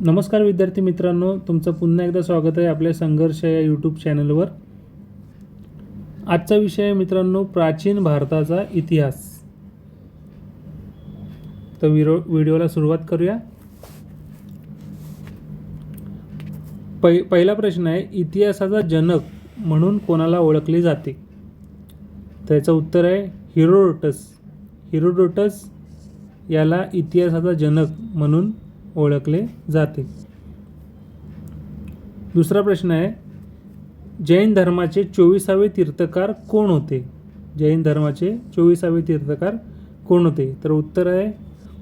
नमस्कार विद्यार्थी मित्रांनो तुमचं पुन्हा एकदा स्वागत आहे आपल्या संघर्ष या यूट्यूब चॅनलवर आजचा विषय आहे मित्रांनो प्राचीन भारताचा इतिहास. तर विरो व्हिडिओला सुरुवात करूया. पै पहिला प्रश्न आहे इतिहासाचा जनक म्हणून कोणाला ओळखले जाते? त्याचं उत्तर आहे हिरोडोटस. हिरोडोटस याला इतिहासाचा जनक म्हणून ओळखले जाते. दुसरा प्रश्न आहे जैन धर्माचे चोवीसावे तीर्थकार कोण होते? जैन धर्माचे चोवीसावे तीर्थकार कोण होते? तर उत्तर आहे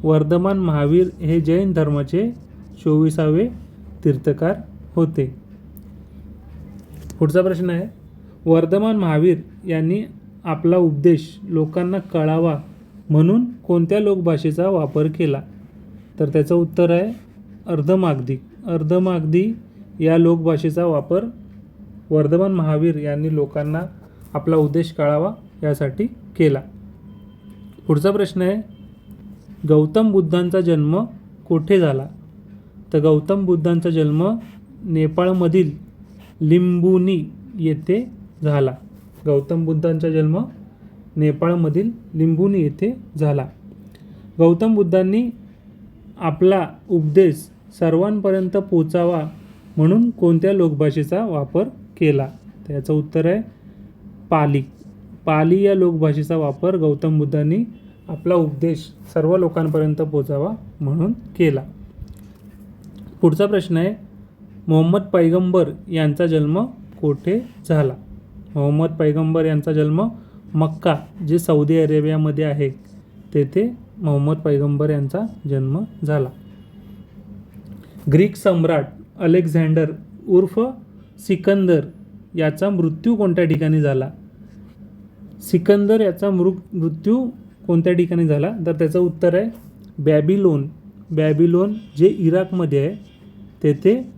वर्धमान महावीर हे जैन धर्माचे चोवीसावे तीर्थकार होते. पुढचा प्रश्न आहे वर्धमान महावीर यांनी आपला उपदेश लोकांना कळावा म्हणून कोणत्या लोकभाषेचा वापर केला? तर त्याचं उत्तर आहे अर्धमागधी. अर्धमागधी या लोकभाषेचा वापर वर्धमान महावीर यांनी लोकांना आपला उद्देश कळावा यासाठी केला. पुढचा प्रश्न आहे गौतम बुद्धांचा जन्म कोठे झाला? तर गौतम बुद्धांचा जन्म नेपाळमधील लिंबुनी येथे झाला. गौतम बुद्धांचा जन्म नेपाळमधील लिंबुनी येथे झाला. गौतम बुद्धांनी आपला उपदेश सर्वांपर्यंत पोचावा म्हणून कोणत्या लोकभाषेचा वापर केला? त्याचं उत्तर आहे पाली. पाली या लोकभाषेचा वापर गौतम बुद्धांनी आपला उपदेश सर्व लोकांपर्यंत पोचावा म्हणून केला. पुढचा प्रश्न आहे मोहम्मद पैगंबर यांचा जन्म कोठे झाला? मोहम्मद पैगंबर यांचा जन्म मक्का जे सौदी अरेबियामध्ये आहे. तेथे मोहम्मद पैगंबर यांचा जन्म झाला. ग्रीक सम्राट अलेक्झांडर उर्फ सिकंदर याचा मृत्यू कोणत्या ठिकाणी झाला? सिकंदर याचा मृ मृत्यू कोणत्या ठिकाणी झाला? तर त्याचं उत्तर आहे बॅबिलोन. बॅबिलोन जे इराकमध्ये आहे तेथे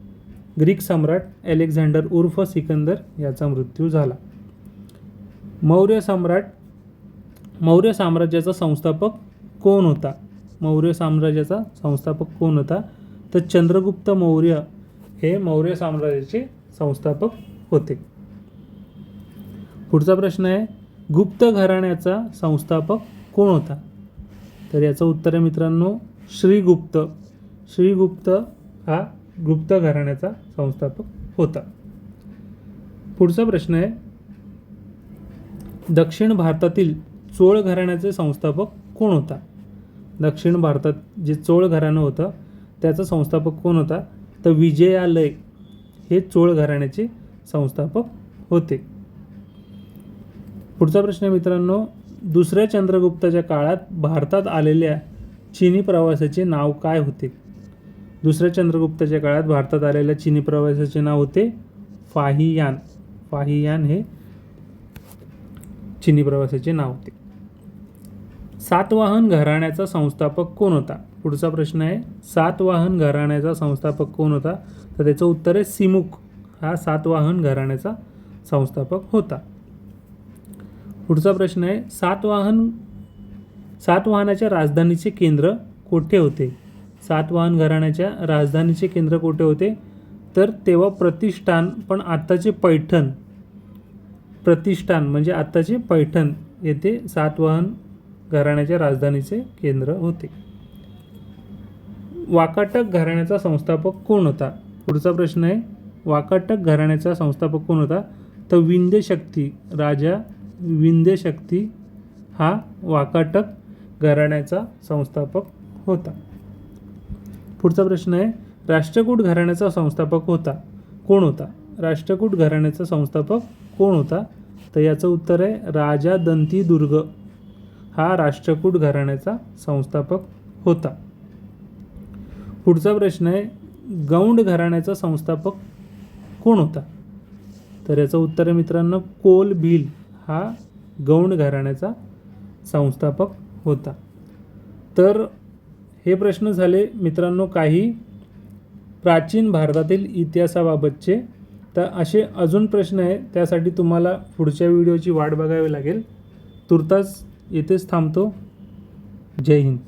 ग्रीक सम्राट अलेक्झांडर उर्फ सिकंदर याचा मृत्यू झाला. मौर्य सम्राट मौर्य साम्राज्याचा संस्थापक कोण होता? मौर्य साम्राज्याचा संस्थापक कोण होता? तर चंद्रगुप्त मौर्य हे मौर्य साम्राज्याचे संस्थापक होते. पुढचा प्रश्न आहे गुप्त घराण्याचा संस्थापक कोण होता? तर याचं उत्तर आहे मित्रांनो श्रीगुप्त. श्रीगुप्त हा गुप्त घराण्याचा संस्थापक होता. पुढचा प्रश्न आहे दक्षिण भारतातील चोळ घराण्याचे संस्थापक कोण होता? दक्षिण भारतात जे चोळ घराणं होतं त्याचा संस्थापक कोण होता? तर विजयालय हे चोळ घराण्याचे संस्थापक होते. पुढचा प्रश्न मित्रांनो दुसऱ्या चंद्रगुप्ताच्या काळात भारतात आलेल्या चिनी प्रवासाचे नाव काय होते? दुसऱ्या चंद्रगुप्ताच्या काळात भारतात आलेल्या चिनी प्रवासाचे नाव होते फाहियान. फाहियान हे चिनी प्रवासाचे नाव होते. सातवाहन घराण्याचा संस्थापक कोण होता? पुढचा प्रश्न आहे सातवाहन घराण्याचा संस्थापक कोण होता? तर त्याचं उत्तर आहे सिमुक. हा सातवाहन घराण्याचा संस्थापक होता. पुढचा प्रश्न आहे सातवाहन सातवाहनाच्या राजधानीचे केंद्र कोठे होते? सातवाहन घराण्याच्या राजधानीचे केंद्र कोठे होते? तर तेव्हा प्रतिष्ठान पण आत्ताचे पैठण प्रतिष्ठान म्हणजे आत्ताचे पैठण येथे सातवाहन घराण्याच्या राजधानीचे केंद्र होते. वाकाटक घराण्याचा संस्थापक कोण होता? पुढचा प्रश्न आहे. वाकाटक घराण्याचा संस्थापक कोण होता? तर विंध्यशक्ती राजा विंध्यशक्ती हा वाकाटक घराण्याचा संस्थापक होता. पुढचा प्रश्न आहे. राष्ट्रकूट घराण्याचा संस्थापक होता. कोण होता? राष्ट्रकूट घराण्याचा संस्थापक कोण होता? तर याचं उत्तर आहे. राजा दंती दुर्ग हा राष्ट्रकूट घराण्याचा संस्थापक होता. पुढचा प्रश्न आहे गौंड घराण्याचा संस्थापक कोण होता? तर याचं उत्तर आहे मित्रांनो कोल भील हा गौंड घराण्याचा संस्थापक होता. तर हे प्रश्न झाले मित्रांनो काही प्राचीन भारतातील इतिहासाबाबतचे. तर असे अजून प्रश्न आहे त्यासाठी तुम्हाला पुढच्या व्हिडिओची वाट बघावी लागेल. तुर्तास येथेच थांबतो. जय हिंद.